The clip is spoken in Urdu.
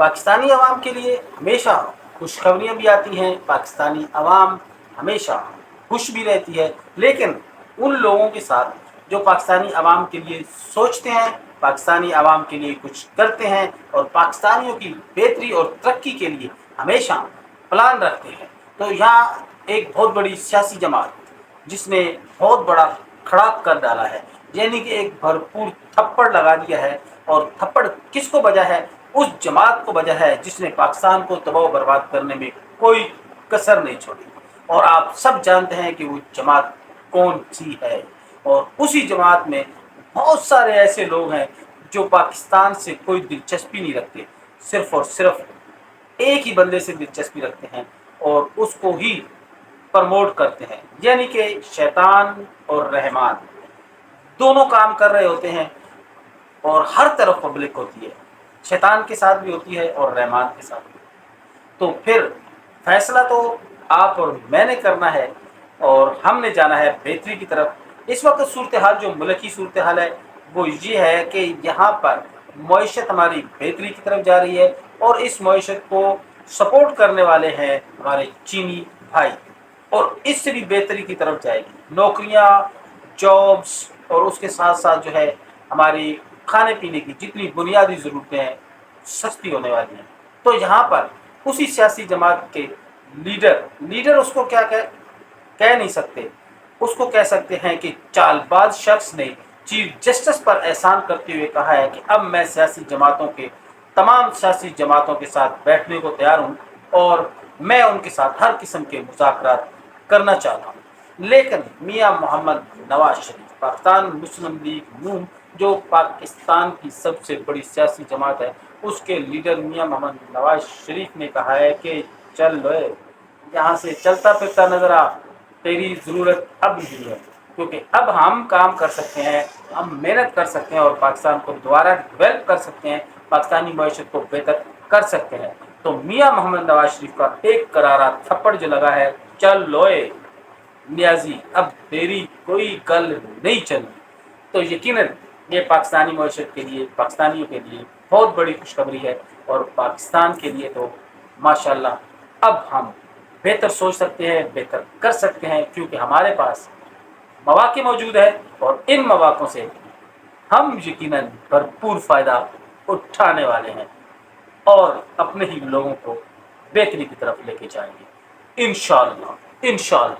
پاکستانی عوام کے لیے ہمیشہ خوشخبریاں بھی آتی ہیں، پاکستانی عوام ہمیشہ خوش بھی رہتی ہے۔ لیکن ان لوگوں کے ساتھ جو پاکستانی عوام کے لیے سوچتے ہیں، پاکستانی عوام کے لیے کچھ کرتے ہیں اور پاکستانیوں کی بہتری اور ترقی کے لیے ہمیشہ پلان رکھتے ہیں۔ تو یہاں ایک بہت بڑی سیاسی جماعت جس نے بہت بڑا کھڑا کر ڈالا ہے یعنی کہ ایک بھرپور تھپڑ لگا دیا ہے۔ اور تھپڑ کس کو بجا ہے؟ اس جماعت کو وجہ ہے جس نے پاکستان کو تباہ و برباد کرنے میں کوئی کسر نہیں چھوڑی۔ اور آپ سب جانتے ہیں کہ وہ جماعت کون سی ہے۔ اور اسی جماعت میں بہت سارے ایسے لوگ ہیں جو پاکستان سے کوئی دلچسپی نہیں رکھتے۔ صرف اور صرف ایک ہی بندے سے دلچسپی رکھتے ہیں اور اس کو ہی پرموٹ کرتے ہیں۔ یعنی کہ شیطان اور رحمان۔ دونوں کام کر رہے ہوتے ہیں اور ہر طرف پبلک ہوتی ہے۔ شیطان کے ساتھ بھی ہوتی ہے اور رحمان کے ساتھ بھی تو پھر فیصلہ تو آپ اور میں نے کرنا ہے اور ہم نے جانا ہے بہتری کی طرف۔ اس وقت صورتحال جو ملکی صورتحال ہے، وہ یہ ہے کہ یہاں پر معیشت ہماری بہتری کی طرف جا رہی ہے اور اس معیشت کو سپورٹ کرنے والے ہیں ہمارے چینی بھائی۔ اور اس سے بھی بہتری کی طرف جائے گی۔ نوکریاں جابس اور اس کے ساتھ ساتھ جو ہے ہماری کھانے پینے کی جتنی بنیادی ضرورتیں ہیں سستی ہونے والی ہیں۔ تو یہاں پر اسی سیاسی جماعت کے لیڈر لیڈر اس کو کیا کہہ نہیں سکتے۔ اس کو کہہ سکتے ہیں کہ چال باز شخص نے چیف جسٹس پر احسان کرتے ہوئے کہا ہے کہ اب میں سیاسی جماعتوں کے، تمام سیاسی جماعتوں کے ساتھ بیٹھنے کو تیار ہوں اور میں ان کے ساتھ ہر قسم کے مذاکرات کرنا چاہتا ہوں۔ لیکن میاں محمد نواز شریف پاکستان مسلم لیگ نون جو پاکستان کی سب سے بڑی سیاسی جماعت ہے، اس کے لیڈر میاں محمد نواز شریف نے کہا ہے کہ چل لو، یہاں سے چلتا پھرتا نظر آ، تیری ضرورت اب نہیں ہے، کیونکہ اب ہم کام کر سکتے ہیں، ہم محنت کر سکتے ہیں اور پاکستان کو دوبارہ ڈیولپ کر سکتے ہیں، پاکستانی معیشت کو بہتر کر سکتے ہیں۔ تو میاں محمد نواز شریف کا ایک کرارا تھپڑ جو لگا ہے، چل لوئے نیازی اب تیری کوئی گل نہیں چلی تو یقیناً یہ پاکستانی معیشت کے لیے، پاکستانیوں کے لیے بہت بڑی خوشخبری ہے اور پاکستان کے لیے تو ماشاء اللہ اب ہم بہتر سوچ سکتے ہیں، بہتر کر سکتے ہیں، کیونکہ ہمارے پاس مواقع موجود ہے اور ان مواقعوں سے ہم یقیناً بھرپور فائدہ اٹھانے والے ہیں اور اپنے ہی لوگوں کو بہتری کی طرف لے کے جائیں گے۔ انشاءاللہ انشاءاللہ۔